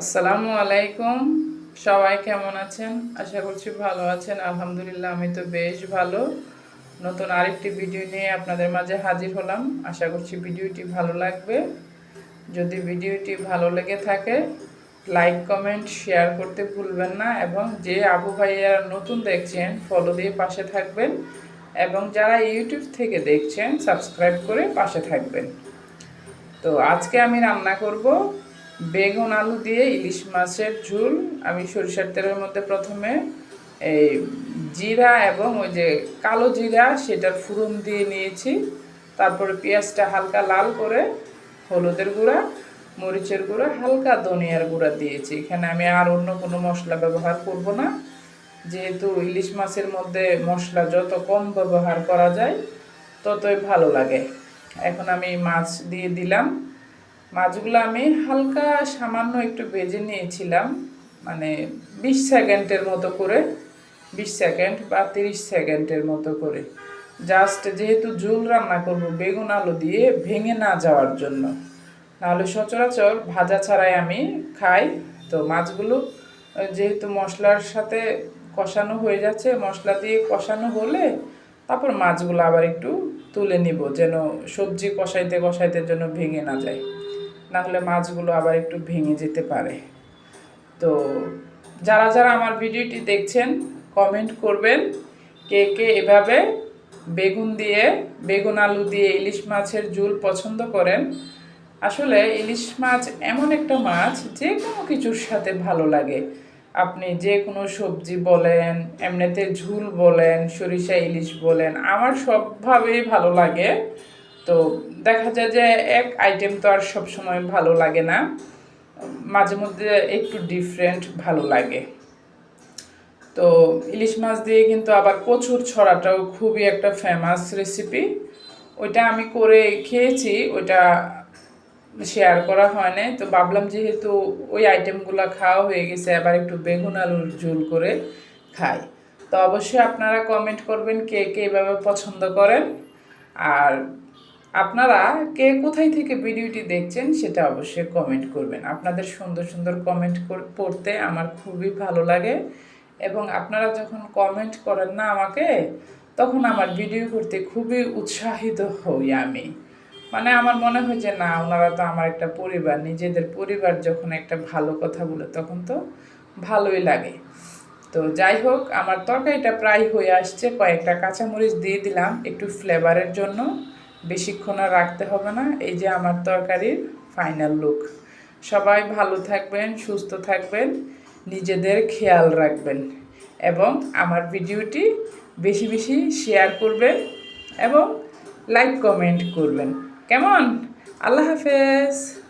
আসসালামু আলাইকুম। সবাই কেমন আছেন? আশা করছি ভালো আছেন। আলহামদুলিল্লাহ, আমি তো বেশ ভালো। নতুন আরেকটি ভিডিও নিয়ে আপনাদের মাঝে হাজির হলাম। আশা করছি ভিডিওটি ভালো লাগবে। যদি ভিডিওটি ভালো লেগে থাকে, লাইক, কমেন্ট, শেয়ার করতে ভুলবেন না এবং যে আবু ভাইয়ারা নতুন দেখছেন ফলো দিয়ে পাশে থাকবেন এবং যারা ইউটিউব থেকে দেখছেন সাবস্ক্রাইব করে পাশে থাকবেন। তো আজকে আমি রান্না করব বেগুন, আলু দিয়ে ইলিশ মাছের ঝুল, আমি সরিষার তেলের মধ্যে প্রথমে এই জিরা এবং ওই যে কালো জিরা সেটার ফুরন দিয়ে নিয়েছি। তারপরে পেঁয়াজটা হালকা লাল করে হলুদের গুঁড়া, মরিচের গুঁড়া, হালকা ধনিয়ার গুঁড়া দিয়েছি। এখানে আমি আর অন্য কোনো মশলা ব্যবহার করব না। যেহেতু ইলিশ মাছের মধ্যে মশলা যত কম ব্যবহার করা যায়, ততই ভালো লাগে। এখন আমি মাছ দিয়ে দিলাম। মাছগুলো আমি হালকা সামান্য একটু ভেজে নিয়েছিলাম মানে বিশ সেকেন্ডের মতো করে, বিশ সেকেন্ড বা তিরিশ সেকেন্ডের মতো করে। জাস্ট যেহেতু ঝোল রান্না করব, বেগুন আলু দিয়ে ভেঙে না যাওয়ার জন্য। নাহলে সচরাচর ভাজা ছাড়াই আমি খাই। তো মাছগুলো যেহেতু মশলার সাথে কষানো হয়ে যাচ্ছে, মশলা দিয়ে কষানো হলে তারপর মাছগুলো আবার একটু তুলে নিব, যেন সবজি কষাইতে কষাইতে যেন ভেঙে না যায়। না হলে মাছগুলো আবার একটু ভেঙে যেতে পারে। তো যারা যারা আমার ভিডিওটি দেখছেন কমেন্ট করবেন কে কে এভাবে বেগুন দিয়ে, বেগুন আলু দিয়ে ইলিশ মাছের ঝোল পছন্দ করেন। আসলে ইলিশ মাছ এমন একটা মাছ যে কোনো কিছুর সাথে ভালো লাগে। আপনি যে কোনো সবজি বলেন, এমনিতে ঝুল বলেন, সরিষা ইলিশ বলেন, আমার সবভাবেই ভালো লাগে। তো দেখা যায় যে এক আইটেম তো আর সবসময় ভালো লাগে না। মাঝে মধ্যে একটু ডিফারেন্ট ভালো লাগে। তো ইলিশ মাছ দিয়ে কিন্তু আবার কচুর ছড়াটাও খুবই একটা ফেমাস রেসিপি ওইটা আমি করে খেয়েছি, ওইটা শেয়ার করা হয় নাই। তো ভাবলাম যেহেতু ওই আইটেমগুলো খাওয়া হয়ে গেছে আবার একটু বেগুন আলুর ঝোল করে খাই। তো অবশ্যই আপনারা কমেন্ট করবেন কে কে এভাবে পছন্দ করেন। আর আপনারা কে কোথায় থেকে ভিডিওটি দেখছেন সেটা অবশ্যই কমেন্ট করবেন। আপনাদের সুন্দর সুন্দর কমেন্ট পড়তে আমার খুবই ভালো লাগে এবং আপনারা যখন কমেন্ট করেন না আমাকে, তখন আমার ভিডিও করতে খুবই উৎসাহিত হই আমি। মানে আমার মনে হয় যে না, ওনারা তো আমার একটা পরিবার, নিজেদের পরিবার যখন একটা ভালো কথা বলে তখন তো ভালোই লাগে। তো যাই হোক, আমার তরকারিটা প্রায় হয়ে আসছে, কয়েকটা কাঁচামরিচ দিয়ে দিলাম একটু ফ্লেভারের জন্য। বেশিক্ষণ আর রাখতে হবে না। এই যে আমার তরকারির ফাইনাল লুক সবাই ভালো থাকবেন, সুস্থ থাকবেন, নিজেদের খেয়াল রাখবেন এবং আমার ভিডিওটি বেশি বেশি শেয়ার করবেন এবং লাইক কমেন্ট করবেন। কেমন? আল্লাহ হাফেজ।